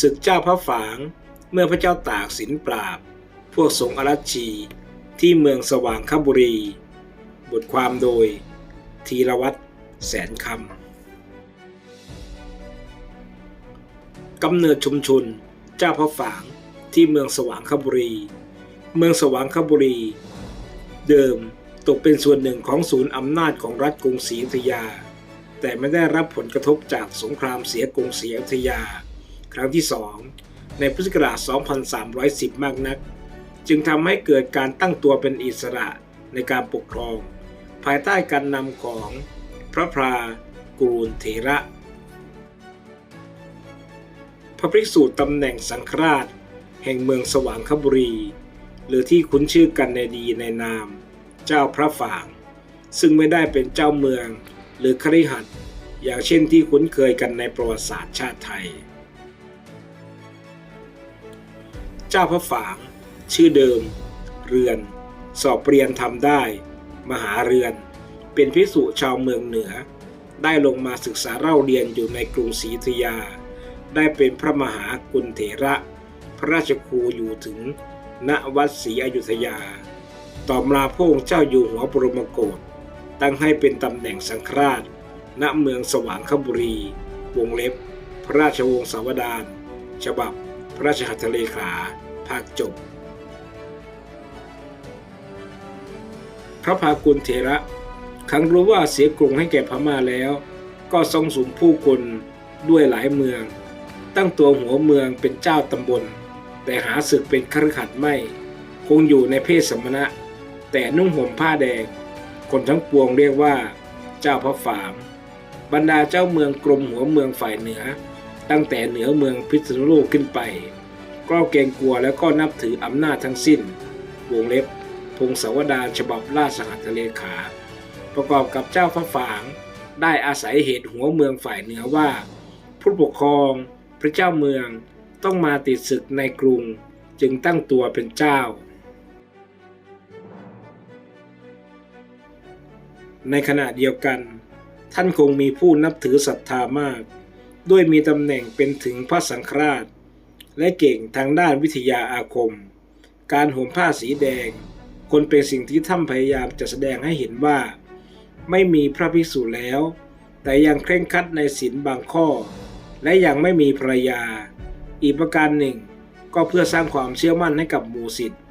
ศึกเจ้าพระฝาง เมื่อพระเจ้าตากสินปราบ พวกสงฆ์อรัชี ที่เมืองสว่างคบุรี บทความโดย ธีรวัตรแสนคำกำเนิดชุมชน เจ้าพระฝางที่เมืองสว่างคบุรี เมืองสว่างคบุรี เดิมตกเป็นส่วนหนึ่งของศูนย์อำนาจของรัฐกรุงศรีอยุธยา แต่ไม่ได้รับผลกระทบจากสงครามเสียกรุงศรีอยุธยา รั้งที่สองในพุทธศักราช 2310 มากนัก จึงทำให้เกิดการตั้งตัวเป็นอิสระในการปกครอง ภายใต้การนำของพระพรากูลเถระ พระภิกษุตำแหน่งสังฆราช แห่งเมืองสว่างคบุรี หรือที่คุ้นชื่อกันในดีในนาม เจ้าพระฝาง ซึ่งไม่ได้เป็นเจ้าเมืองหรือคริหัดอย่างเช่นที่คุ้นเคยกันในประวัติศาสตร์ชาติไทย เจ้าพระฝาง ชื่อเดิม เรือน สอบเรียนทำได้ มหาเรือน เป็นพิสุชาวเมืองเหนือ ได้ลงมาศึกษาเล่าเรียนอยู่ในกรุงศรีอยุธยา ได้เป็นพระมหากุลเถระ พระราชครูอยู่ถึง ณวัดศรีอยุธยา ต่อมาพระองค์เจ้าอยู่หัวบรมโกศตั้งให้เป็นตำแหน่งสังฆราช ณเมืองสว่างคบุรี วงเล็บ พระราชวงศ์สวดารฉบับ ราชหัตถเลขาภาคจบ พระพากุลเถระครั้งรู้ว่าเสียกรุงให้แก่พม่าแล้ว ก็ทรงสุมผู้คนด้วยหลายเมือง ตั้งตัวหัวเมืองเป็นเจ้าตำบล แต่หาศึกเป็นคฤหัสถ์ไม่ คงอยู่ในเพศสมณะ แต่นุ่งห่มผ้าแดง คนทั้งปวงเรียกว่า เจ้าพระฝางบรรดาเจ้าเมืองกรมหัวเมืองฝ่ายเหนือ ตั้งแต่เหนือเมืองพิษณุโลกขึ้นไป ก็เกรงกลัวแล้วก็นับถืออำนาจทั้งสิ้น วงเล็บ พงศาวดารฉบับราชหัตถเลขา ประกอบกับเจ้าพระฝาง ได้อาศัยเหตุหัวเมืองฝ่ายเหนือว่า ผู้ปกครอง พระเจ้าเมืองต้องมาติดศึกในกรุงจึงตั้งตัวเป็นเจ้า ในขณะเดียวกัน ท่านคงมีผู้นับถือศรัทธามาก ด้วยมีตำแหน่งเป็นถึงพระสังฆราช และเก่งทางด้านวิทยาอาคม การห่มผ้าสีแดง คนเป็นสิ่งที่ท่านพยายามจะแสดงให้เห็นว่า ไม่มีพระภิกษุแล้ว แต่ยังเคร่งครัดในศีลบางข้อ และยังไม่มีภรรยา อีกประการหนึ่ง ก็เพื่อสร้างความเชื่อมั่นให้กับหมู่สิทธิ์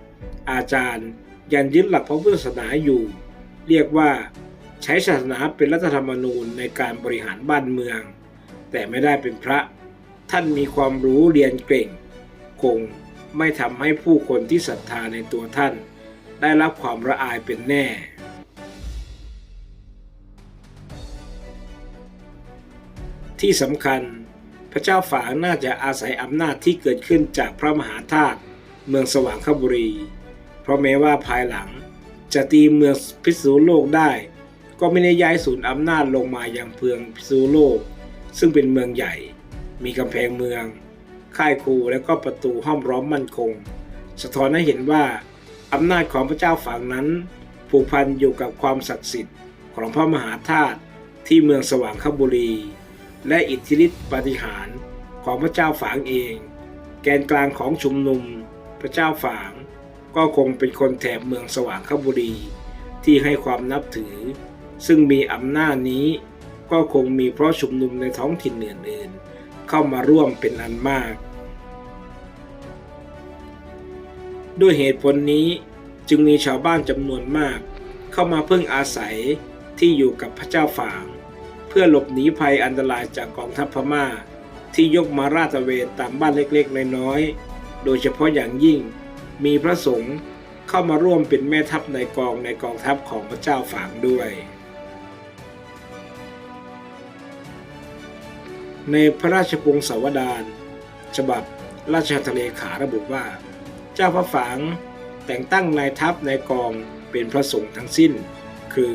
อาจารย์ยันยึดหลักพระพุทธศาสนาอยู่ เรียกว่า ใช้ศาสนาเป็นรัฐธรรมนูญในการบริหารบ้านเมือง แต่ไม่ได้เป็นพระ ท่านมีความรู้เรียนเก่ง คงไม่ทำให้ผู้คนที่ศรัทธาในตัวท่าน ได้รับความระอายเป็นแน่ ที่สำคัญ พระเจ้าฝางน่าจะอาศัยอำนาจที่เกิดขึ้นจากพระมหาธาตุเมืองสว่างคบุรี เพราะแม้ว่าภายหลังจะตีเมืองพิษณุโลกได้ ก็ไม่ได้ย้ายศูนย์อำนาจลงมาอยังเพืองพิษณุโลก ซึ่งเป็นเมืองใหญ่ มีกำแพงเมือง ค่ายคูและก็ประตูห้อมร้อมมั่นคง สะท้อนให้เห็นว่าอำนาจของพระเจ้าฝางนั้นผูกพันอยู่กับความศักดิ์สิทธิ์ของพระมหาธาตุที่เมืองสว่างคบุรี และอิทธิฤทธิปฏิหารของพระเจ้าฝางเอง แกนกลางของชุมนุม พระเจ้าฝาง ก็คงเป็นคนแถบเมืองสว่างคบุรี ที่ให้ความนับถือ ซึ่งมีอำนาจนี้ ก็คงมีเพราะชุมนุมในท้องถิ่นอื่นๆ เข้ามาร่วมเป็นอันมาก ด้วยเหตุผลนี้จึงมีชาวบ้านจำนวนมาก เข้ามาพึ่งอาศัยที่อยู่กับพระเจ้าฝาง เพื่อหลบหนีภัยอันตรายจากกองทัพพม่า ที่ยกมาราดตะเวนตามบ้านเล็กๆ น้อยๆ โดยเฉพาะอย่างยิ่งมีพระสงฆ์เข้ามาร่วมเป็นแม่ทัพในกองในกองทัพของพระเจ้าฝางด้วย ในพระราชวงศาวดารฉบับราชหัตถเลขาระบุว่า เจ้าพระฝางแต่งตั้งนายทัพนายกองเป็นพระสงฆ์ทั้งสิ้น คือ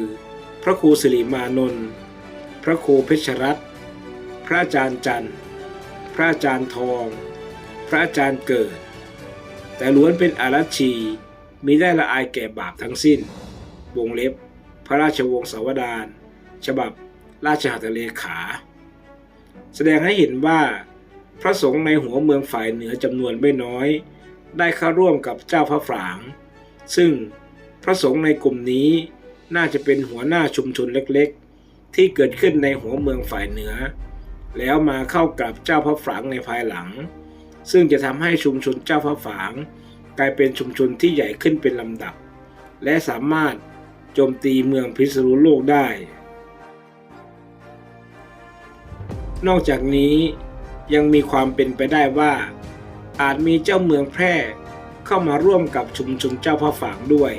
พระครูสิริมานนท์พระครูเพชรรัตน์พระอาจารย์จันทร์พระอาจารย์ทอง พระอาจารย์เกิด แต่ล้วนเป็นอารัชีมีได้ละอายแก่บาปทั้งสิ้น วงเล็บ พระราชวงศาวดารฉบับราชหัตถเลขา แสดงให้เห็นว่า พระสงฆ์ในหัวเมืองฝ่ายเหนือจำนวนไม่น้อย ได้เข้าร่วมกับเจ้าพระฝาง ซึ่งพระสงฆ์ในกลุ่มนี้น่าจะเป็นหัวหน้าชุมชนเล็กๆ ที่เกิดขึ้นในหัวเมืองฝ่ายเหนือ แล้วมาเข้ากับเจ้าพระฝางในภายหลัง ซึ่งจะทำให้ชุมชนเจ้าพระฝางกลายเป็นชุมชนที่ใหญ่ขึ้นเป็นลำดับ และสามารถโจมตีเมืองพิษณุโลกได้ นอกจากนี้ยังมีความเป็นไปได้ว่า อาจมีเจ้าเมืองแพร่เข้ามาร่วมกับชุมชนเจ้าพระฝางด้วย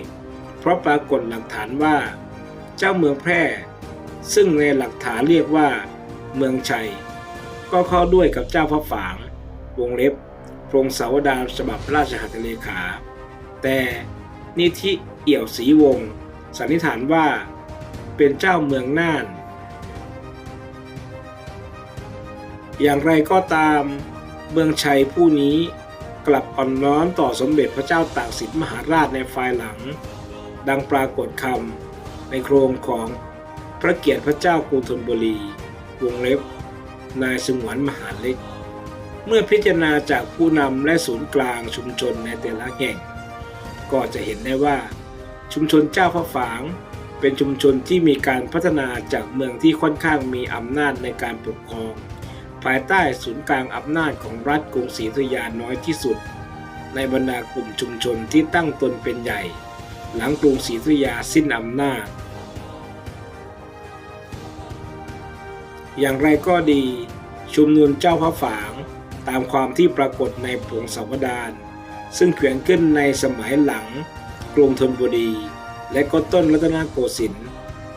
เพราะปรากฏหลักฐานว่า เจ้าเมืองแพร่ ซึ่งในหลักฐานเรียกว่า เมืองชัย ก็เข้าด้วยกับเจ้าพระฝาง วงเล็บพรงสาวดารฉบับราชหัตถเลขา แต่นิธิเอี่ยวศรีวงสันนิษฐานว่า เป็นเจ้าเมืองน่าน อย่างไรก็ตามเมืองชัยผู้นี้กลับอ่อนน้อมต่อสมเด็จพระเจ้าตากสินมหาราชในฝ่ายหลัง ดังปรากฏคำในโครงของพระเกียรติพระเจ้ากรุงธนบุรี วงเล็บ นายสงวนมหาเล็ก เมื่อพิจารณาจากผู้นำและศูนย์กลางชุมชนในแต่ละแห่ง ก็จะเห็นได้ว่า ชุมชนเจ้าพระฝาง เป็นชุมชนที่มีการพัฒนาจากเมืองที่ค่อนข้างมีอำนาจในการปกครอง ภายใต้ศูนย์กลางอำนาจของรัฐกรุงศรีอยุธยาน้อยที่สุด ในบรรดากลุ่มชุมชนที่ตั้งตนเป็นใหญ่ หลังกรุงศรีอยุธยาสิ้นอำนาจ อย่างไรก็ดีชุมนุมเจ้าพระฝางตามความที่ปรากฏในผงสาวดารซึ่งเขียนขึ้นในสมัยหลังกรุงธนบุรี และก็ต้นรัตนโกสินทร์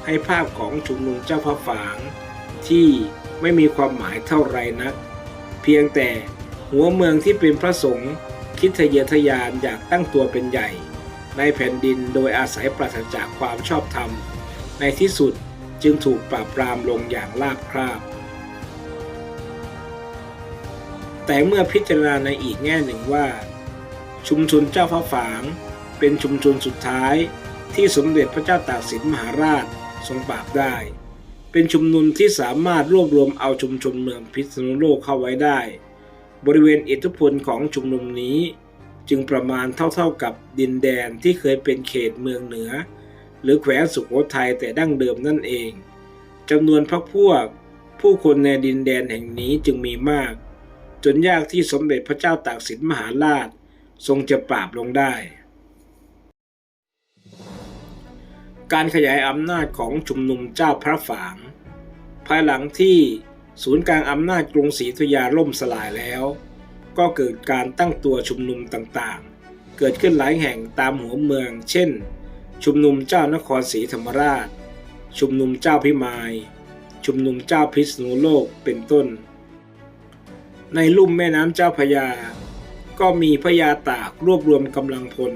ให้ภาพของชุมนุมเจ้าพระฝางที่ ไม่มีความหมายเท่าไรนัก เพียงแต่หัวเมืองที่เป็นพระสงฆ์คิดทะเยอทะยานอยากตั้งตัวเป็นใหญ่ ในแผ่นดินโดยอาศัยปราศจากความชอบธรรม ในที่สุดจึงถูกปราบปรามลงอย่างราบคาบ แต่เมื่อพิจารณาในอีกแง่หนึ่งว่า ชุมชนเจ้าฟ้าฝาง เป็นชุมชนสุดท้ายที่สมเด็จพระเจ้าตากสินมหาราชทรงปราบได้ เป็นชุมนุมที่สามารถรวบรวมเอาชุมชนเมืองพิษณุโลกเข้าไว้ได้ บริเวณอิทธิพลของชุมนุมนี้ จึงประมาณเท่าๆกับดินแดนที่เคยเป็นเขตเมืองเหนือ หรือแขวงสุโขทัยแต่ดั้งเดิมนั่นเองจำนวนพรรคพวก ผู้คนในดินแดนแห่งนี้จึงมีมาก จนยากที่สมเด็จพระเจ้าตากสินมหาราช ทรงจะปราบลงได้ การขยายอำนาจของชุมนุมเจ้าพระฝาง ภายหลังที่ศูนย์กลางอำนาจกรุงศรีอยุธยาล่มสลายแล้ว ก็เกิดการตั้งตัวชุมนุมต่างๆ เกิดขึ้นหลายแห่งตามหัวเมือง เช่น ชุมนุมเจ้านครศรีธรรมราช ชุมนุมเจ้าพิมาย ชุมนุมเจ้าพิษณุโลกเป็นต้น ในลุ่มแม่น้ำเจ้าพยา ก็มีพระยาตากรวบรวมกำลังพล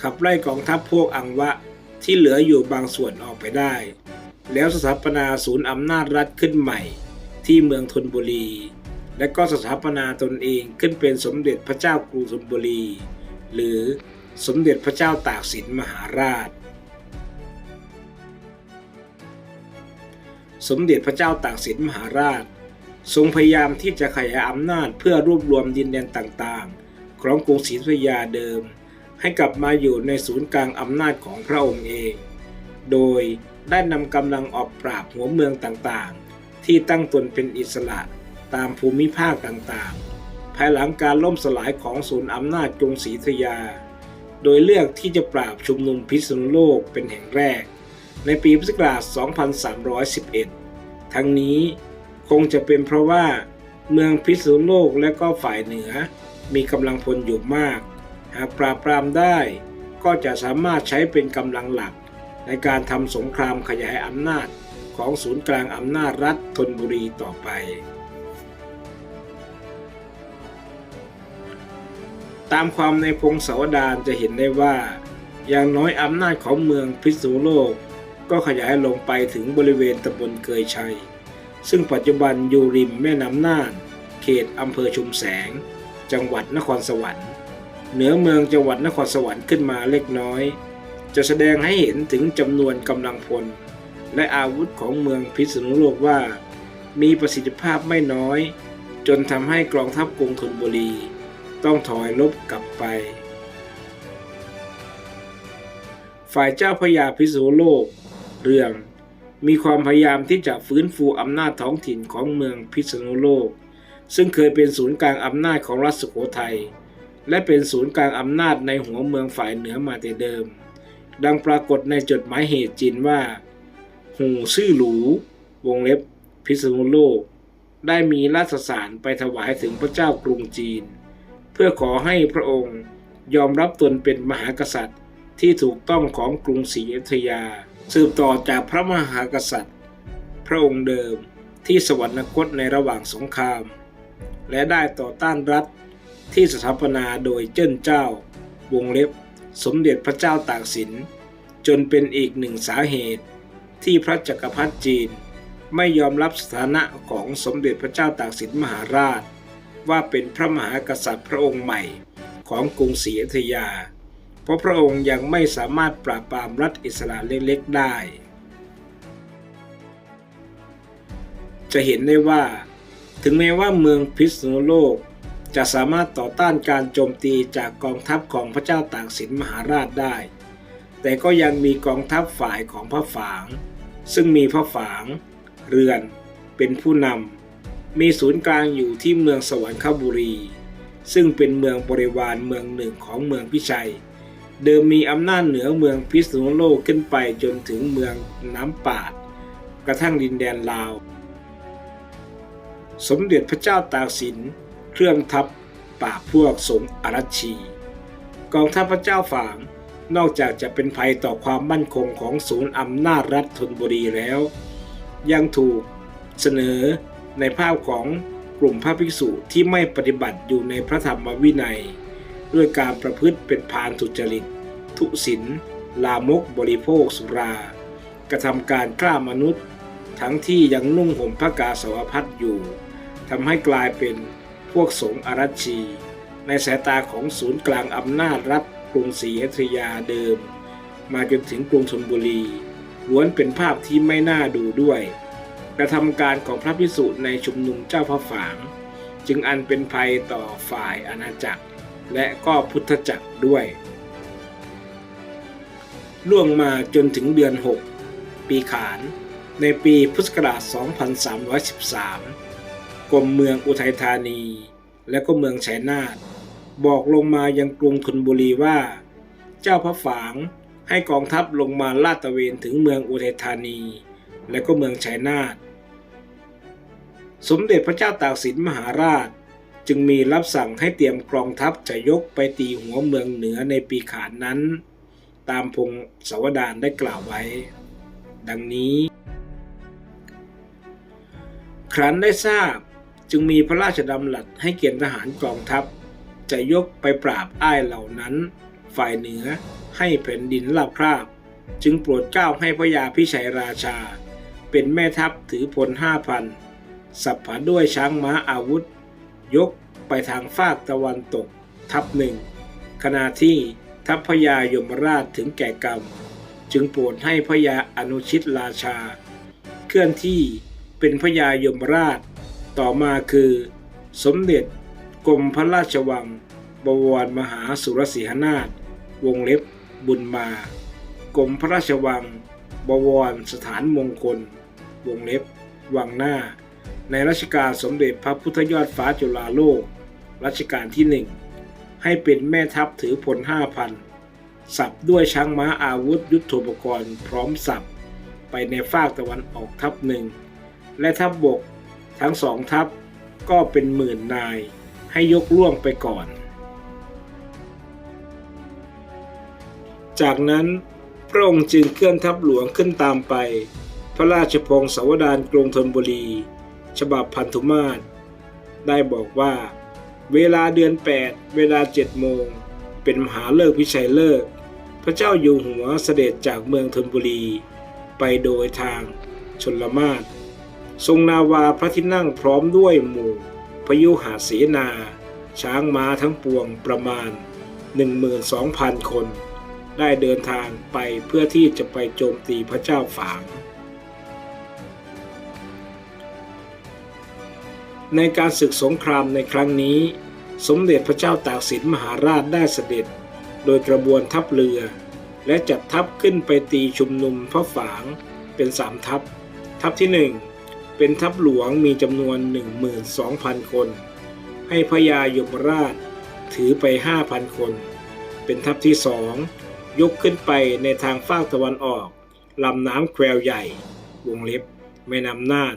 ขับไล่กองทัพพวกอังวะ ที่เหลืออยู่บางส่วนออกไปได้ แล้วสถาปนาศูนย์อำนาจรัฐขึ้นใหม่ ที่เมืองธนบุรี และก็สถาปนาตนเองขึ้นเป็นสมเด็จพระเจ้ากรุงธนบุรี หรือสมเด็จพระเจ้าตากสินมหาราช สมเด็จพระเจ้าตากสินมหาราช ทรงพยายามที่จะขยายอำนาจเพื่อรวบรวมดินแดนต่างๆ ของกรุงศรีอยุธยาเดิม ให้กลับมาอยู่ในศูนย์กลางอำนาจของพระองค์เอง โดยได้นำกำลังออกปราบหัวเมืองต่างๆ ที่ตั้งตนเป็นอิสระตามภูมิภาคต่างๆ ภายหลังการล่มสลายของศูนย์อำนาจกรุงศรีอยุธยา โดยเลือกที่จะปราบชุมนุมพิษณุโลกเป็นแห่งแรก ในปีพุทธศักราช 2311 ทั้งนี้คงจะเป็นเพราะว่าเมืองพิษณุโลกและก็ฝ่ายเหนือมีกำลังพลอยู่มาก หากปราบปรามได้ก็จะสามารถใช้เป็นกำลังหลัก ในการทำสงครามขยายอำนาจของศูนย์กลางอำนาจรัฐธนบุรีต่อไป ตามความในพงศาวดารจะเห็นได้ว่า อย่างน้อยอำนาจของเมืองพิษณุโลก ก็ขยายลงไปถึงบริเวณตำบลเกยชัย ซึ่งปัจจุบันอยู่ริมแม่น้ำน่าน เขตอำเภอชุมแสง จังหวัดนครสวรรค์ เหนือเมืองจังหวัดนครสวรรค์ขึ้นมาเล็กน้อย จะแสดงให้เห็นถึงจำนวนกำลังพล และอาวุธของเมืองพิษณุโลกว่า มีประสิทธิภาพไม่น้อย จนทำให้กองทัพกรุงธนบุรี ต้องถอยลบกลับไป ฝ่ายเจ้าพระยาพิษณุโลก เรื่อง มีความพยายามที่จะฟื้นฟูอำนาจท้องถิ่นของเมืองพิษณุโลก ซึ่งเคยเป็นศูนย์กลางอำนาจของรัฐสุโขทัย และเป็นศูนย์กลางอำนาจในหัวเมืองฝ่ายเหนือมาแต่เดิม ดังปรากฏในจดหมายเหตุจินว่า หูซื่อหลู วงเล็บ พิษณุโลก ได้มีราชสารไปถวายถึงพระเจ้ากรุงจีน เพื่อขอให้พระองค์ยอมรับตนเป็นมหากษัตริย์ที่ถูกต้องของกรุงศรีอยุธยา สืบต่อจากพระมหากษัตริย์ พระองค์เดิมที่สวรรคตในระหว่างสงคราม และได้ต่อต้านรัฐ ที่สถาปนาโดยเจิ้นเจ้าวงเล็บ สมเด็จพระเจ้าตากสิน จนเป็นอีกหนึ่งสาเหตุ ที่พระจักรพรรดิจีน ไม่ยอมรับสถานะของสมเด็จพระเจ้าตากสินมหาราช ว่าเป็นพระมหากษัตริย์พระองค์ใหม่ของกรุงศรีอยุธยา เพราะพระองค์ยังไม่สามารถปราบปรามรัฐอิสระเล็กๆได้ จะเห็นได้ว่า ถึงแม้ว่าเมืองพิษณุโลก จะสามารถต่อต้านการโจมตีจากกองทัพของพระเจ้าตากสินมหาราชได้ แต่ก็ยังมีกองทัพฝ่ายของพระฝาง ซึ่งมีพระฝาง เรือน เป็นผู้นำ มีศูนย์กลางอยู่ที่เมืองสวรรคบุรี ซึ่งเป็นเมืองบริวารเมืองหนึ่งของเมืองพิชัย เดิมมีอำนาจเหนือเมืองพิษณุโลกขึ้นไปจนถึงเมืองน้ำปาด กระทั่งดินแดนลาว สมเด็จพระเจ้าตากสิน เครื่องทัพปราบพวกสงอารัชี กองทัพพระเจ้าฝางนอกจากจะเป็นภัยต่อความมั่นคงของศูนย์อำนาจรัฐธนบุรีแล้ว ยังถูกเสนอในภาพของกลุ่มพระภิกษุที่ไม่ปฏิบัติอยู่ในพระธรรมวินัย ด้วยการประพฤติเป็นพานทุจริต ทุศินลามกบริโภคสุรา กระทำการฆ่ามนุษย์ ทั้งที่ยังนุ่งห่มพระกาสาวพัดอยู่ทำให้กลายเป็น วกสงฆ์อารัชชี ในสายตาของศูนย์กลางอำนาจรัฐกรุงศรีอยุธยาเดิม มาจนถึงกรุงธนบุรี ล้วนเป็นภาพที่ไม่น่าดูด้วยกระทำการของพระพิสุในชุมนุมเจ้าพระฝาง จึงอันเป็นภัยต่อฝ่ายอาณาจักร และก็พุทธจักรด้วย ล่วงมาจนถึงเดือน 6 ปีขาน ในปีพุทธศักราช 2313 กรมเมืองอุทัยธานี และก็เมืองชัยนาทบอกลงมายังกรุงธนบุรีว่า เจ้าพระฝางให้กองทัพลงมาลาดตระเวนถึงเมืองอุทัยธานี และก็เมืองชัยนาทสมเด็จพระเจ้าตากสินมหาราช จึงมีรับสั่งให้เตรียมกองทัพจะยกไปตีหัวเมืองเหนือในปีขานนั้น ตามพงศาวดารได้กล่าวไว้ ดังนี้ ครั้นได้ทราบ จึงมีพระราชดำรัสให้เกณฑ์ทหารกองทัพ จะยกไปปราบอ้ายเหล่านั้น ฝ่ายเหนือให้แผ่นดินราบคราบ จึงโปรดเกล้าให้พระยาพิชัยราชา เป็นแม่ทัพถือพลห้าพันสับผาด้วยช้างม้าอาวุธ ยกไปทางฝากตะวันตก ทัพหนึ่งขณะที่ทัพพญายมราชถึงแก่กรรม จึงโปรดให้พญาอนุชิตราชา เคลื่อนที่เป็นพญายมราช ต่อมาคือ สมเด็จกรมพระราชวัง บวรมหาสุรสีหนาถวงเล็บบุญมา กรมพระราชวัง บวรสถานมงคล วงเล็บ วังหน้า ในรัชกาลสมเด็จพระพุทธยอดฟ้าจุฬาโลก รัชกาลที่หนึ่งให้เป็นแม่ทัพถือพลห้าพันสับด้วยช้างม้าอาวุธยุทโธปกรณ์พร้อมสับ ไปในฝากตะวันออกทัพหนึ่ง และทัพบบก ทั้งสองทัพก็เป็นหมื่นนายให้ยกล่วงไปก่อน จากนั้นพระองค์จึงเคลื่อนทัพหลวงขึ้นตามไป พระราชพงศาวดารกรุงธนบุรี ฉบับพันธุมาศได้บอกว่า เวลาเดือน 8 เวลา7โมง เป็นมหาเลิกพิชัยเลิก พระเจ้าอยู่หัวเสด็จจากเมืองธนบุรี ไปโดยทางชนละมาศ ทรงนาวาพระที่นั่งพร้อมด้วยหมู่พยุหาเสนา ช้างม้าทั้งปวงประมาณ 12,000 คน ได้เดินทางไปเพื่อที่จะไปโจมตีพระเจ้าฝาง ในการศึกสงครามในครั้งนี้ สมเด็จพระเจ้าตากสินมหาราชได้เสด็จ โดยกระบวนทัพเรือ และจัดทัพขึ้นไปตีชุมนุมพระฝางเป็นสามทัพ ทัพที่หนึ่ง เป็นทัพหลวงมีจำนวน 12,000 คน ให้พระยายมราชถือไป 5,000 คน เป็นทัพที่สองยกขึ้นไปในทางฝากตะวันออกลำน้ำแควใหญ่ วงเล็บแม่น้ำน่าน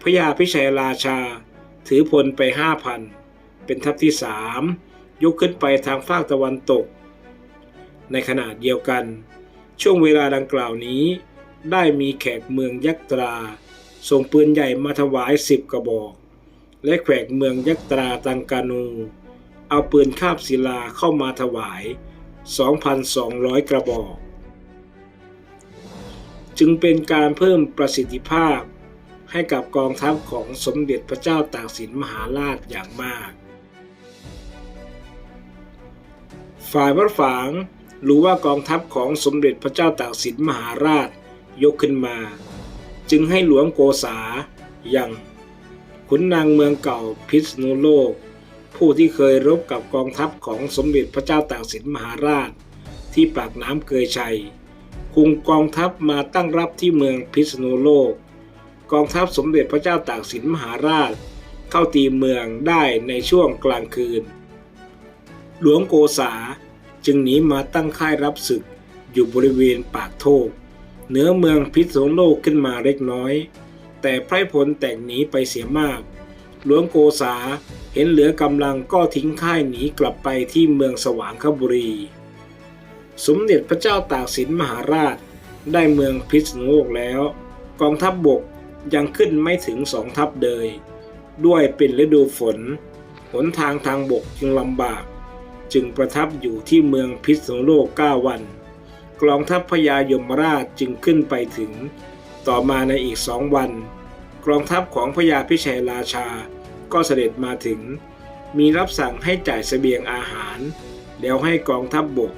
พระยาพิชัยราชา ถือพลไปห้าพันเป็นทัพที่สามยกขึ้นไปทางฝากตะวันตก ในขณะเดียวกัน ช่วงเวลาดังกล่าวนี้ ได้มีแขกเมืองยักตรา ส่งปืนใหญ่มาถวายสิบกระบอก และแขกเมืองยักตราตังกานู เอาปืนคาบศิลาเข้ามาถวาย 2,200 กระบอก จึงเป็นการเพิ่มประสิทธิภาพให้กับกองทัพของสมเด็จพระเจ้าตากสินมหาราชอย่างมาก ฝ่ายพระฝางรู้ว่ากองทัพของสมเด็จพระเจ้าตากสินมหาราชยกขึ้นมา จึงให้หลวงโกษาอย่างขุนนางเมืองเก่าพิษณุโลก ผู้ที่เคยรบกับกองทัพของสมเด็จพระเจ้าตากสินมหาราช ที่ปากน้ำเกยชัย คุมกองทัพมาตั้งรับที่เมืองพิษณุโลก กองทัพสมเด็จพระเจ้าตากสินมหาราช เข้าตีเมืองได้ในช่วงกลางคืน หลวงโกษาจึงหนีมาตั้งค่ายรับศึกอยู่บริเวณปากโทก เหนือเมืองพิษณุโลกขึ้นมาเล็กน้อย แต่ไพรพลแตกหนีไปเสียมาก หลวงโกษาเห็นเหลือกำลังก็ทิ้งค่ายหนีกลับไปที่เมืองสว่างคบุรี สมเด็จพระเจ้าตากสินมหาราช ได้เมืองพิษณุโลกแล้ว กองทัพบบกยังขึ้นไม่ถึงสองทัพเดยด้วยเป็นฤดูฝน หนทางทางบกจึงลำบาก จึงประทับอยู่ที่เมืองพิษณุโลก 9 วัน กองทัพพญายมราชจึงขึ้นไปถึง ต่อมาในอีกสองวัน กองทัพของพญาพิชัยราชา ก็เสด็จมาถึง มีรับสั่งให้จ่ายเสบียงอาหาร แล้วให้กองทัพบบก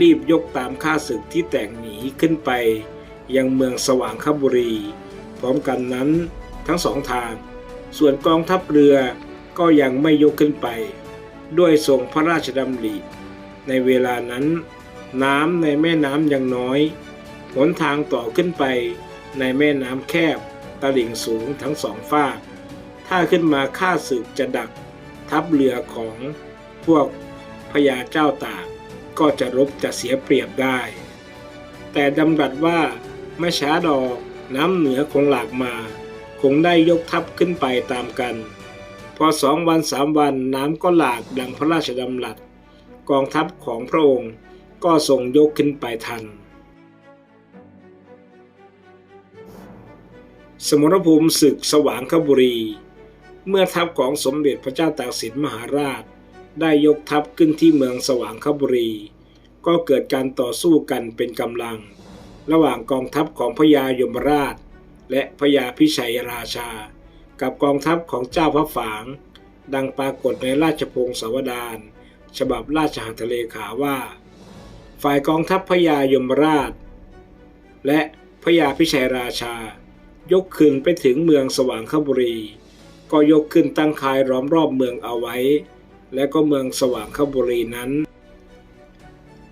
รีบยกตามข้าศึกที่แต่งหนีขึ้นไป ยังเมืองสว่างคบุรี พร้อมกันนั้นทั้งสองทาง ส่วนกองทัพเรือก็ยังไม่ยกขึ้นไป ด้วยทรงพระราชดำริในเวลานั้น น้ำในแม่น้ำยังน้อย หนทางต่อขึ้นไปในแม่น้ำแคบ ตลิ่งสูงทั้งสองฝาก ถ้าขึ้นมาฆ่าศึกจะดักทัพเรือของพวกพญาเจ้าตากก็จะรบจะเสียเปรียบได้ แต่ดำรัสว่าไม่ช้าดอกน้ำเหนือคงหลากมา คงได้ยกทัพขึ้นไปตามกัน พอสองวันสามวันน้ำก็หลากดังพระราชดำรัส กองทัพของพระองค์ ก็ทรงยกขึ้นไปทัน สมรภูมิศึกสว่างคบุรี เมื่อทัพของสมเด็จพระเจ้าตากสินมหาราช ได้ยกทัพขึ้นที่เมืองสว่างคบุรี ก็เกิดการต่อสู้กันเป็นกำลัง ระหว่างกองทัพของพญายมราช และพญาพิชัยราชา กับกองทัพของเจ้าพระฝาง ดังปรากฏในราชพงศาวดารฉบับราชหัตถเลขาว่า ฝ่ายกองทัพพญายมราช และพญาพิชัยราชา ยกขึ้นไปถึงเมืองสว่างคบุรี ก็ยกขึ้นตั้งคายล้อมรอบเมืองเอาไว้ และก็เมืองสว่างคบุรีนั้น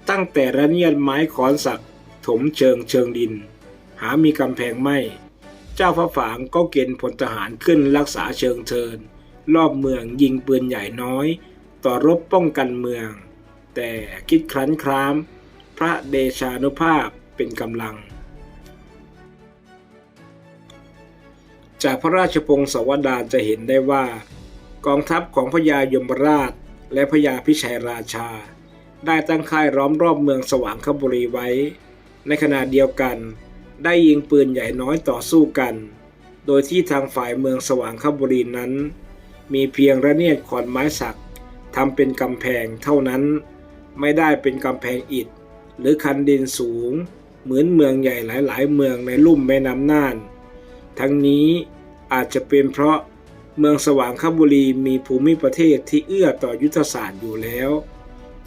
ตั้งแต่ระเนียดไม้ขอนสักถมเชิงเชิงดิน หามีกำแพงไม่ เจ้าพระฝางก็เกณฑ์พลทหารขึ้นรักษาเชิงเทิน รอบเมืองยิงปืนใหญ่น้อย ต่อรบป้องกันเมือง แต่คิดครั้นคราม พระเดชานุภาพเป็นกำลัง จากพระราชพงศาวดารจะเห็นได้ว่า กองทัพของพญายมราชและพญาพิชัยราชา ได้ตั้งค่ายล้อมรอบเมืองสว่างคบุรีไว้ ในขณะเดียวกันได้ยิงปืนใหญ่น้อยต่อสู้กัน โดยที่ทางฝ่ายเมืองสว่างคบุรีนั้น มีเพียงระเนียดขอนไม้สักทำเป็นกำแพงเท่านั้น ไม่ได้เป็นกำแพงอิฐ หรือคันดินสูง เหมือนเมืองใหญ่หลาย ๆ เมืองในลุ่มแม่น้ำน่าน ทั้งนี้อาจจะเป็นเพราะเมืองสว่างคบุรีมีภูมิประเทศที่เอื้อต่อยุทธศาสตร์อยู่แล้ว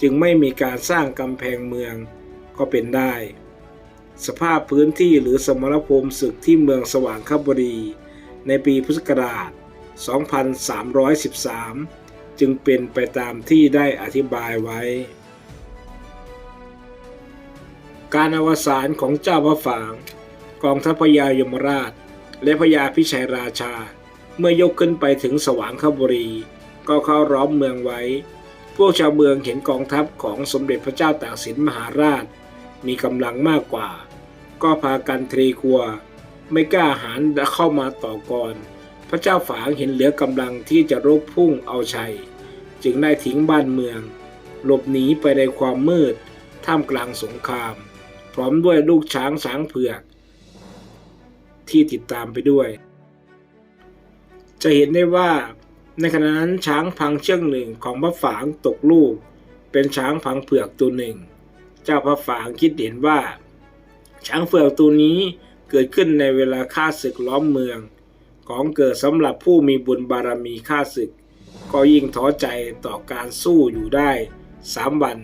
จึงไม่มีการสร้างกำแพงเมืองก็เป็นได้ สภาพพื้นที่หรือสมรภูมิศึกที่เมืองสว่างคบุรี ในปีพุทธศักราช 2313 จึงเป็นไปตามที่ได้อธิบายไว้ การอวสานของเจ้าพระฝาง กองทัพพญายมราช และพญาพิชัยราชา เมื่อยกขึ้นไปถึงสว่างขบุรี ก็เข้าร้อมเมืองไว้ พวกชาวเมืองเห็นกองทัพของสมเด็จพระเจ้าตากสินมหาราช มีกำลังมากกว่า ก็พากันทรีครัว ไม่กล้าหาญเข้ามาต่อกรพระเจ้าฝางเห็นเหลือกำลังที่จะรบพุ่งเอาชัย จึงได้ทิ้งบ้านเมือง หลบหนีไปในความมืด ท่ามกลางสงคราม ร้อมด้วยลูกช้างสางเผือก ที่ติดตามไปด้วย จะเห็นได้ว่าในขณะนั้นช้างพังเชือกหนึ่งของพระฝางตกลูก เป็นช้างพังเผือกตัวหนึ่ง เจ้าพระฝางคิดเห็นว่า ช้างเผือกตัวนี้เกิดขึ้นในเวลาฆ่าศึกล้อมเมือง ของเกิดสำหรับผู้มีบุญบารมีฆ่าศึก ก็ยิ่งท้อใจต่อการสู้อยู่ได้สามวัน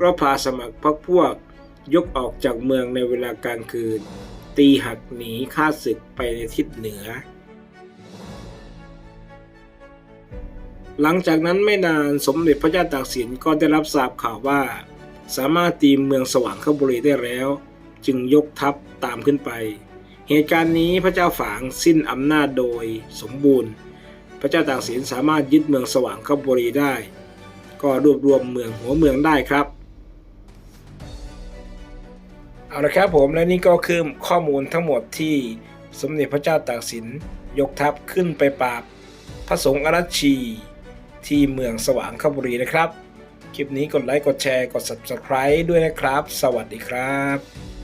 ก็พาสมัครพรรคพวก ยกออกจากเมืองในเวลากลางคืน ตีหักหนีฆ่าศึกไปในทิศเหนือ หลังจากนั้นไม่นานสมเด็จพระเจ้าตากสินก็ได้รับทราบข่าวว่า สามารถตีเมืองสว่างขบุรีได้แล้ว จึงยกทัพตามขึ้นไป เหตุการณ์นี้พระเจ้าฝางสิ้นอำนาจโดยสมบูรณ์ พระเจ้าตากสินสามารถยึดเมืองสว่างขบุรีได้ ก็รวบรวมเมืองหัวเมืองได้ครับ เอาละครับผมและนี่ก็คือข้อมูลทั้งหมดที่สมเด็จพระเจ้าตากสินยกทัพขึ้นไปปราบพระสงฆ์อรัชชี ที่เมืองสว่างขบุรีนะครับ คลิปนี้กดไลค์กดแชร์กด Subscribe ด้วยนะครับ สวัสดีครับ